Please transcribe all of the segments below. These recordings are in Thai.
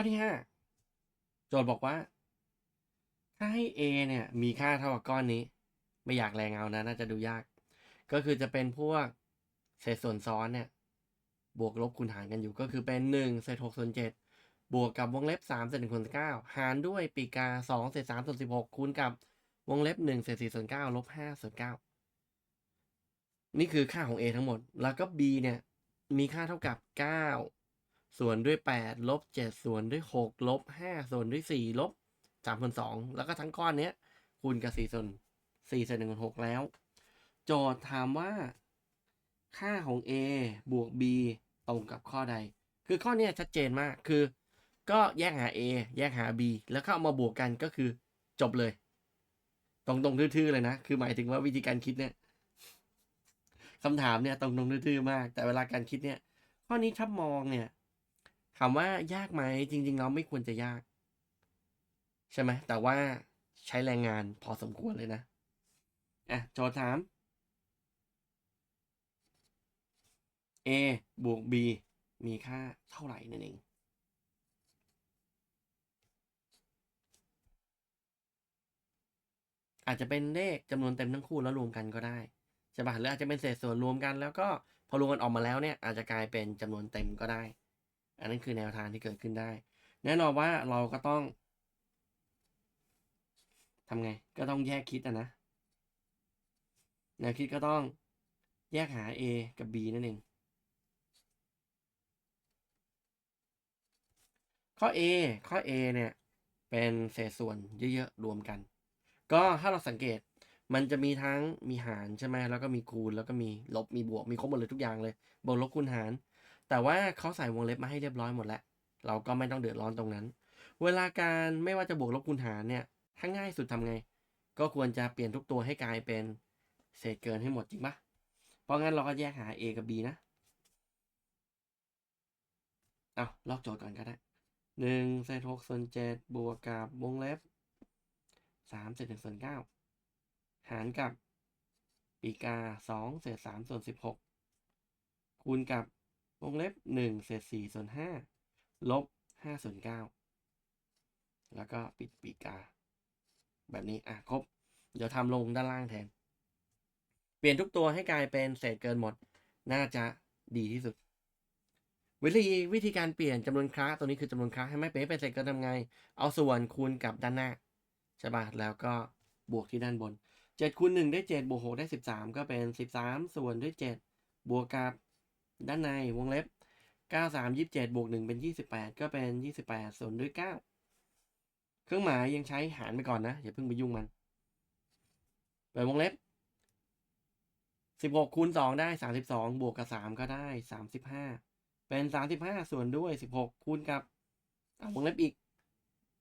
ข้อที่ห้าโจทย์บอกว่า ถ้าให้ a เนี่ย มีค่าเท่ากับก้อนนี้ ไม่อยากแรงเอานะ น่าจะดูยาก ก็คือจะเป็นพวกเศษส่วนซ้อนเนี่ย บวกลบคูณหารกันอยู่ก็คือเป็นหนึ่งเศษหกส่วนเจ็ดบวกกับวงเล็บสามเศษหนึ่งส่วนเก้าหารด้วยปีกาสองเศษสามส่วนสิบหกคูณกับวงเล็บหนึ่งเศษสี่ส่วนเก้าลบห้าส่วนเก้านี่คือค่าของ a ทั้งหมด แล้วก็ b เนี่ย มีค่าเท่ากับเก้า ส่วนด้วยแปดลบเจ็ดส่วนด้วยหกลบห้าส่วนด้วยสี่ลบสามส่วนสองแล้วก็ทั้งก้อนเนี้ยคูณกับสี่ส่วนสี่ส่วนหนึ่งส่วนหกแล้ว โจทย์ถามว่า ค่าของ a บวก b ตรงกับข้อใด คือข้อนี้ชัดเจนมากคือ ก็แยกหา a แยกหา b แล้วก็เอามาบวกกันก็คือจบเลย ตรงตรงทื่อๆเลยนะ คือหมายถึงว่าวิธีการคิดเนี่ยคำถามเนี่ยตรงตรงทื่อๆมาก แต่เวลาการคิดเนี่ย ข้อนี้ถ้ามองเนี่ย ถามว่ายากไหมจริงๆเราไม่ควรจะยาก ใช่ไหมแต่ว่าใช้แรงงานพอสมควรเลยนะอะโจทย์ถาม a บวก b มีค่าเท่าไหร่นั่นเองอาจจะเป็นเลขจำนวนเต็มทั้งคู่แล้วรวมกันก็ได้ใช่ปะหรืออาจจะเป็นเศษส่วนรวมกันแล้วก็พอรวมกันออกมาแล้วเนี่ยอาจจะกลายเป็นจำนวนเต็มก็ได้ อันนั้นคือแนวทางที่เกิดขึ้นได้ แน่นอนว่าเราก็ต้องทำไง ก็ต้องแยกคิดอะนะ แนวคิดก็ต้องแยกหา a กับ b นั่นเอง ข้อ a ข้อ a เนี่ย เป็นเศษส่วนเยอะๆ รวมกัน ก็ถ้าเราสังเกตมันจะมีทั้งมีหารใช่ไหมแล้วก็มีคูณแล้วก็มีลบมีบวกมีครบหมดเลยทุกอย่างเลยบวกลบคูณหาร แต่ว่าเขาใส่วงเล็บมาให้เรียบร้อยหมดแล้ว เราก็ไม่ต้องเดือดร้อนตรงนั้น เวลาการไม่ว่าจะบวกลบคูณหารเนี่ย ถ้าง่ายสุดทำไง ก็ควรจะเปลี่ยนทุกตัวให้กลายเป็นเศษเกินให้หมดจริงปะเพราะงั้นเราก็แยกหา a กับ b นะ เอาลอกโจทย์ก่อนก็ได้หนึ่งเศษหกส่วนเจ็ดบวกกับวงเล็บสามเศษหนึ่งส่วนเก้าหารกับปีกาสองเศษสามส่วนสิบหกคูณกับ วงเล็บหนึ่งเศษสี่ส่วนห้าลบห้าส่วนเก้าแล้วก็ปิดปีกา แบบนี้อะครบ เดี๋ยวทำลงด้านล่างแทน เปลี่ยนทุกตัวให้กลายเป็นเศษเกินหมด น่าจะดีที่สุด วิธีวิธีการเปลี่ยนจำนวนคระตัวนี้คือจำนวนคระให้ไม่เป็นเป็นเศษเกินทำไง เอาส่วนคูณกับด้านหน้าใช่ป่ะแล้วก็บวกที่ด้านบนเจ็ดคูณหนึ่งได้เจ็ดบวกหกได้สิบสามก็เป็นสิบสามส่วนด้วยเจ็ดบวกกับ ด้านในวงเล็บ 93 27บวก1เป็น 28 ก็เป็น 28ส่วนด้วย 9 เครื่องหมายยังใช้หารไปก่อนนะ อย่าเพิ่งไปยุ่งมัน เปิดวงเล็บ 16คูณ2ได้ 32 บวกกับ 3 ก็ได้ 35 เป็น 35 ส่วนด้วย 16 คูณกับวงเล็บอีก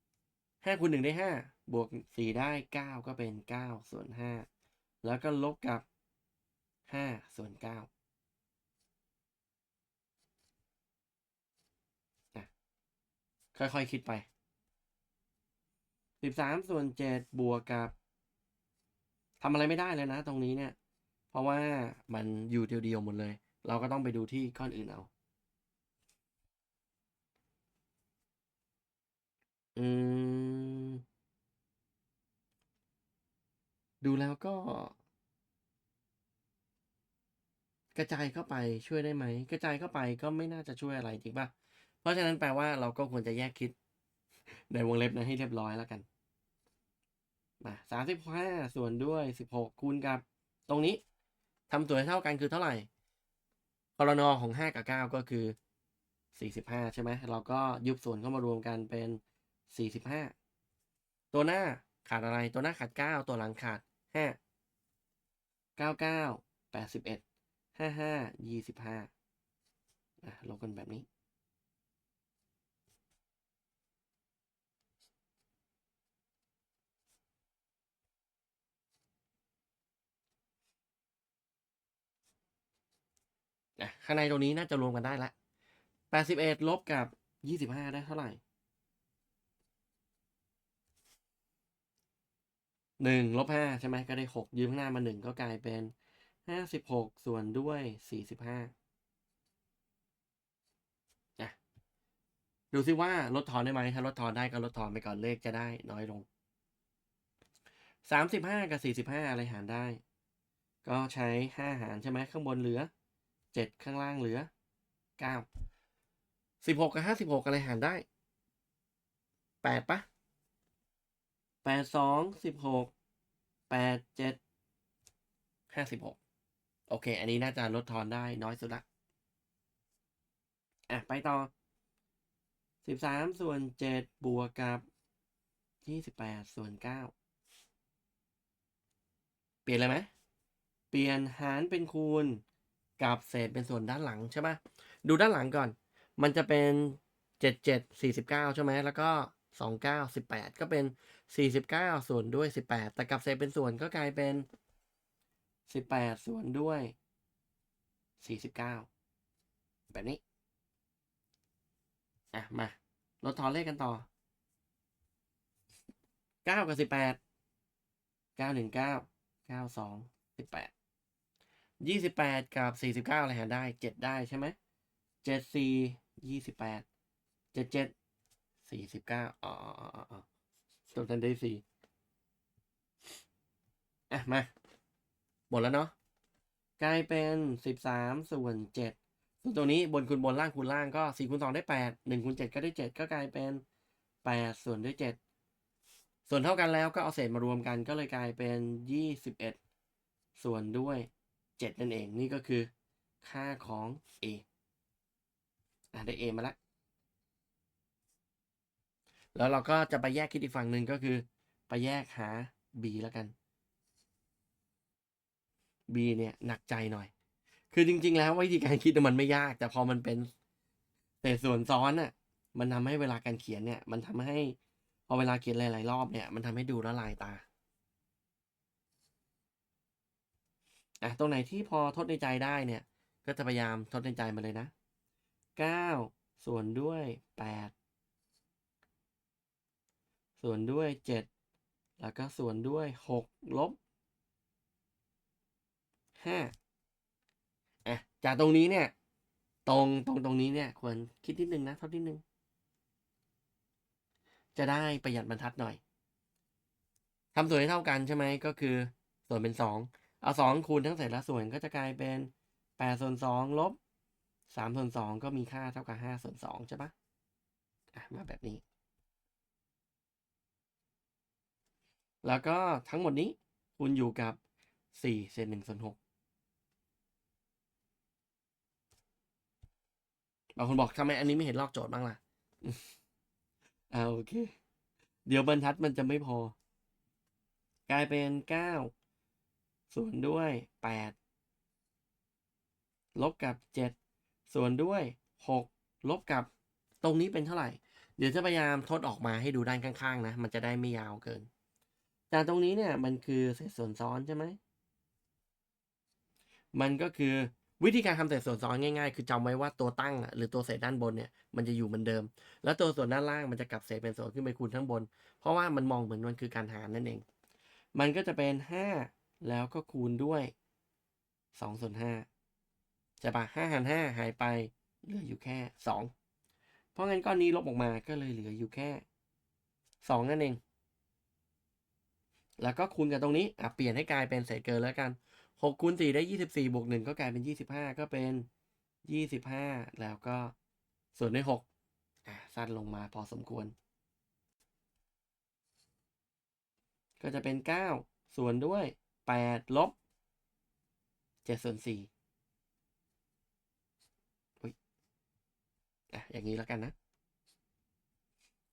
5คูณ1ได้ 5 บวก 4 ได้ 9 ก็เป็น 9 ส่วน 5 แล้วก็ลบกับ 5 ส่วน 9 ค่อยๆคิดไปสิบสามส่วนเจ็ดบวกกับทำอะไรไม่ได้เลยนะ ตรงนี้เนี่ย เพราะว่ามันอยู่เดียวๆหมดเลย เราก็ต้องไปดูที่ก้อนอื่นเอาอืมดูแล้วก็ กระจายเข้าไปช่วยได้ไหม กระจายเข้าไปก็ไม่น่าจะช่วยอะไรจริงป่ะ ราะฉะนั้นแปลว่าเราก็ควรจะแยกคิด ในวงเล็บนั้นให้เรียบร้อยแล้วกันมาสามสิบห้าส่วนด้วยสิบหกคูณกับ ตรงนี้ทำตัวให้เท่ากันคือเท่าไหร่กรนอของห้ากับเก้าก็คือสี่สิบห้าใช่ไหมเราก็ยุบส่วนเข้ามารวมกันเป็นสี่สิบห้าตัวหน้าขาดอะไร ตัวหน้าขาดเก้าตัวหลังขาดห้าเก้าเก้าแปดสิบเอ็ดห้าห้ายี่สิบห้าลบกันแบบนี้ อะข้างในตรงนี้น่าจะรวมกันได้ละแปดสิบเอ็ดลบกับยี่สิบห้าได้เท่าไหร่หนึ่งลบห้าใช่ไหมก็ได้หกยืมข้างหน้ามาหนึ่งก็กลายเป็นห้าสิบหกส่วนด้วยสี่สิบห้าดูซิว่าลดทอนได้ไหมถ้าลดทอนได้ก็ลดทอนไปก่อนเลขจะได้น้อยลงสามสิบห้ากับสี่สิบห้าอะไรหารได้ ก็ใช้ห้าหารใช่ไหมข้างบนเหลือ เจ็ดข้างล่างเหลือเก้าสิบหกกับห้าสิบหกอะไรหารได้แปดปะแปดสองสิบหกแปดเจ็ดห้าสิบหกโอเค อันนี้น่าจะลดทอนได้น้อยสุดละอะ ไปต่อสิบสามส่วนเจ็ดบวกกับยี่สิบแปดส่วนเก้าเปลี่ยนเลยไหมเปลี่ยนหารเป็นคูณ กับเศษเป็นส่วนด้านหลังใช่ไหมดูด้านหลังก่อน มันจะเป็น 77 49 ใช่ไหมแล้วก็ 29 18 ก็เป็น 49 ส่วนด้วย 18 แต่กับเศษเป็นส่วนก็กลายเป็น 18 ส่วนด้วย 49 แบบนี้ อะ มาลดทอนเลขกันต่อ 9 กับ 18 9 1 9 9 2 18 ยี่สิบแปดกับสี่สิบเก้าอะไรหารได้เจ็ดได้ใช่ไหมเจ็ดสี่ยี่สิบแปดเจ็ดเจ็ดสี่สิบเก้าอ๋ออ๋ออ๋ออ๋อตัวนั้นได้สี่อะ มา หมดแล้วเนาะกลายเป็นสิบสามส่วนเจ็ดส่วนตัวนี้บนคูณบนล่างคูณล่างก็สี่คูณสองได้แปดหนึ่งคูณเจ็ดก็ได้เจ็ดก็กลายเป็นแปดส่วนด้วยเจ็ดส่วนเท่ากันแล้วก็เอาเศษมารวมกันก็เลยกลายเป็นยี่สิบเอ็ดส่วนด้วย เจ็ดนั่นเอง นี่ก็คือค่าของ a อะได้ a มาแล้วแล้วเราก็จะไปแยกคิดอีกฝั่งหนึ่งก็คือ ไปแยกหา b แล้วกัน b เนี่ยหนักใจหน่อย คือจริง ๆ แล้ววิธีการคิดมันไม่ยาก แต่พอมันเป็นเศษส่วนซ้อนน่ะ มันทำให้เวลาการเขียนเนี่ย มันทำให้พอเวลาเขียนหลายๆรอบเนี่ย มันทำให้ดูละลายตา อะตรงไหนที่พอทดในใจได้เนี่ย ก็จะพยายามทดในใจมาเลยนะเก้าส่วนด้วยแปดส่วนด้วยเจ็ดแล้วก็ส่วนด้วยหกลบห้าอะ จากตรงนี้เนี่ย ตรงตรงตรงนี้เนี่ย ควรคิดนิดนึงนะทดนิดนึง จะได้ประหยัดบรรทัดหน่อยทำส่วนให้เท่ากันใช่ไหมก็คือ ส่วนเป็นสอง เอาสองคูณทั้งเศษและส่วนก็จะกลายเป็นแปดส่วนสองลบสามส่วนสองก็มีค่าเท่ากับห้าส่วนสองใช่ปะอะมาแบบนี้ แล้วก็ทั้งหมดนี้คูณอยู่กับสี่เศษหนึ่งส่วนหกบางคนบอกทำไมอันนี้ไม่เห็นลอกโจทย์บ้างล่ะอ่าโอเค เดี๋ยวบรรทัดมันจะไม่พอกลายเป็นเก้า ส่วนด้วยแปดลบกับเจ็ดส่วนด้วยหกลบกับ ตรงนี้เป็นเท่าไหร่ เดี๋ยวจะพยายามทดออกมาให้ดูด้านข้างๆนะ มันจะได้ไม่ยาวเกินแต่ตรงนี้เนี่ยมันคือเศษส่วนซ้อนใช่ไหม มันก็คือวิธีการทำเศษส่วนซ้อนง่ายๆ คือจำไว้ว่าตัวตั้งอะหรือตัวเศษด้านบนเนี่ยมันจะอยู่เหมือนเดิม แล้วตัวส่วนด้านล่างมันจะกลับเศษเป็นส่วนขึ้นไปคูณข้างบน เพราะว่ามันมองเหมือนมันคือการหารนั่นเอง มันก็จะเป็นห้า แล้วก็คูณด้วยสองส่วนห้าจะปะห้าหารห้าหายไป เหลืออยู่แค่สองเพราะงั้นก้อนนี้ลบออกมาก็เลยเหลืออยู่แค่สองนั่นเอง แล้วก็คูณกับตรงนี้อะเปลี่ยนให้กลายเป็นเศษเกินแล้วกันหกคูณสี่ได้ยี่สิบสี่บวกหนึ่งก็กลายเป็นยี่สิบห้าก็เป็นยี่สิบห้าแล้วก็ส่วนด้วยหกอะสั้นลงมาพอสมควร ก็จะเป็นเก้าส่วนด้วย แปดลบเจ็ดส่วนสี่อุ้ยอะอย่างนี้แล้วกันนะ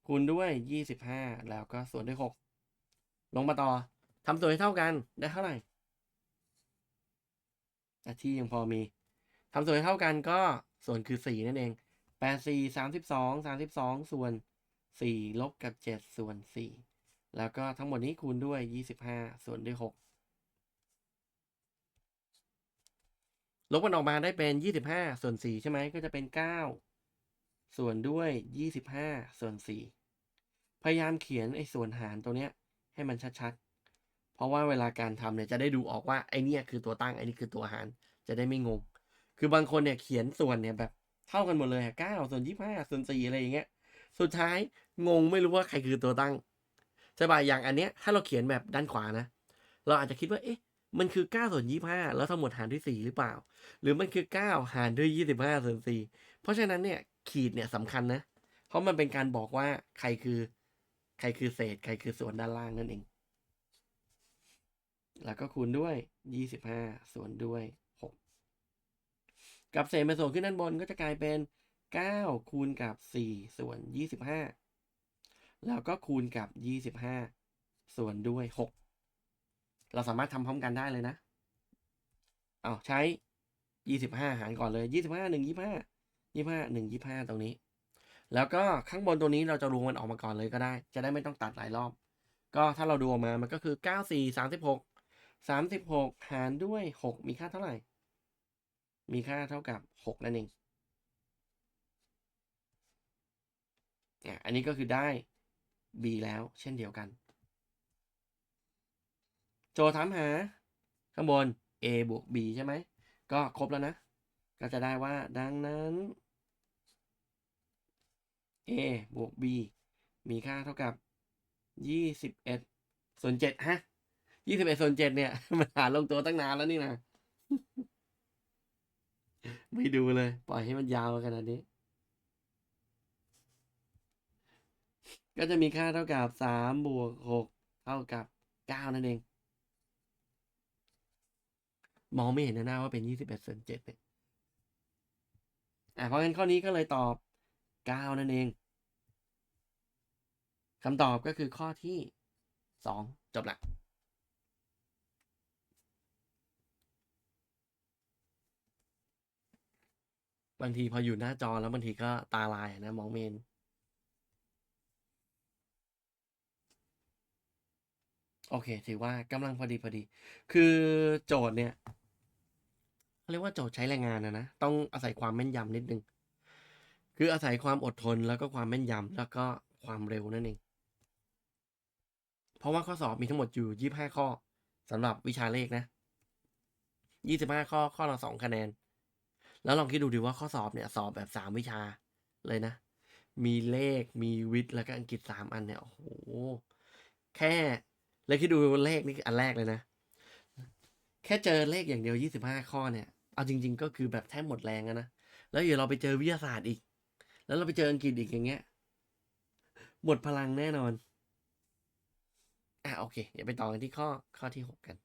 คูณด้วยยี่สิบห้าแล้วก็ส่วนด้วยหกลงมาต่อทำส่วนให้เท่ากันได้เท่าไหร่อะที่ยังพอมีทำส่วนให้เท่ากันก็ส่วนคือสี่นั่นเองแปดสี่สามสิบสองสามสิบสองส่วนสี่ลบกับเจ็ดส่วนสี่แล้วก็ทั้งหมดนี้คูณด้วยยี่สิบห้าส่วนด้วยหก ลบกันออกมาได้เป็นยี่สิบห้าส่วนสี่ใช่ไหมก็จะเป็นเก้าส่วนด้วยยี่สิบห้าส่วนสี่พยายามเขียนไอ้ส่วนหารตัวเนี้ยให้มันชัดๆ เพราะว่าเวลาการทำเนี่ยจะได้ดูออกว่าไอ้เนี่ยคือตัวตั้งไอ้นี่คือตัวหารจะได้ไม่งง คือบางคนเนี่ยเขียนส่วนเนี่ยแบบเท่ากันหมดเลยเก้าส่วนยี่ห้าส่วนสี่อะไรอย่างเงี้ย สุดท้ายงงไม่รู้ว่าใครคือตัวตั้งใช่ป่ะอย่างอันเนี้ยถ้าเราเขียนแบบด้านขวานะ เราอาจจะคิดว่าเอ๊ะ มันคือ9ส่วน25 แล้วทั้งหมดหารด้วย 4 หรือเปล่า หรือมันคือ 9 หารด้วย 25ส่วน4เพราะฉะนั้นเนี่ยขีดเนี่ยสำคัญนะ เพราะมันเป็นการบอกว่าใครคือ ใครคือเศษ ใครคือส่วนด้านล่างนั่นเอง แล้วก็คูณด้วย 25 ส่วนด้วย 6 กับเศษเป็นส่วนขึ้นด้านบนก็จะกลายเป็น 9 คูณกับ 4 ส่วน 25 แล้วก็คูณกับ 25 ส่วนด้วย 6 เราสามารถทำพร้อมกันได้เลยนะ เอาใช้25หารก่อนเลย25 1 25 25 1 25ตรงนี้ แล้วก็ข้างบนตัวนี้เราจะรวมมันออกมาก่อนเลยก็ได้ จะได้ไม่ต้องตัดหลายรอบ ก็ถ้าเราดูออกมามันก็คือ94 36 36หกสามสิบหกหารด้วย6มีค่าเท่าไหร่ มีค่าเท่ากับ6นั่นเองอะอันนี้ก็คือได้ b แล้วเช่นเดียวกัน โจทย์ถามหา ข้างบน a บวก b ใช่ไหม ก็ครบแล้วนะ ก็จะได้ว่าดังนั้น a บวก b มีค่าเท่ากับ21ส่วน7ฮะ21ส่วน7เนี่ย มันหาลงตัวตั้งนานแล้วนี่นะ ไม่ดูเลย ปล่อยให้มันยาวขนาดนี้ ก็จะมีค่าเท่ากับสามบวกหกเท่ากับเก้านั่นเอง มองไม่เห็นหน้าว่าเป็นยี่สิบเอ็ดส่วนเจ็ดเนี่ยอะเพราะงั้นข้อนี้ก็เลยตอบเก้านั่นเองคำตอบก็คือข้อที่สองจบละบางทีพออยู่หน้าจอแล้วบางทีก็ตาลายนะมองไม่เห็น โอเค ถือว่ากำลังพอดีพอดี คือโจทย์เนี่ยเขาเรียกว่าโจทย์ใช้แรงงานนะนะ ต้องอาศัยความแม่นยำนิดนึง คืออาศัยความอดทนแล้วก็ความแม่นยำแล้วก็ความเร็วนั่นเอง เพราะว่าข้อสอบมีทั้งหมดอยู่ยี่ห้าข้อสำหรับวิชาเลขนะยี่สิบห้าข้อข้อละสองคะแนน แล้วลองคิดดูดิว่าข้อสอบเนี่ยสอบแบบสามวิชาเลยนะ มีเลขมีวิทย์แล้วก็อังกฤษสามอันเนี่ยโอ้โหแค่ แล้วคิดดูเลขนี่อันแรกเลยนะ แค่เจอเลขอย่างเดียวยี่สิบห้าข้อเนี่ย เอาจริง ๆ ก็คือแบบแทบหมดแรงอะนะ แล้วเดี๋ยวเราไปเจอวิทยาศาสตร์อีก แล้วเราไปเจออังกฤษอีกอย่างเงี้ย หมดพลังแน่นอน อะโอเค เดี๋ยวไปต่อกันที่ข้อข้อที่หกกัน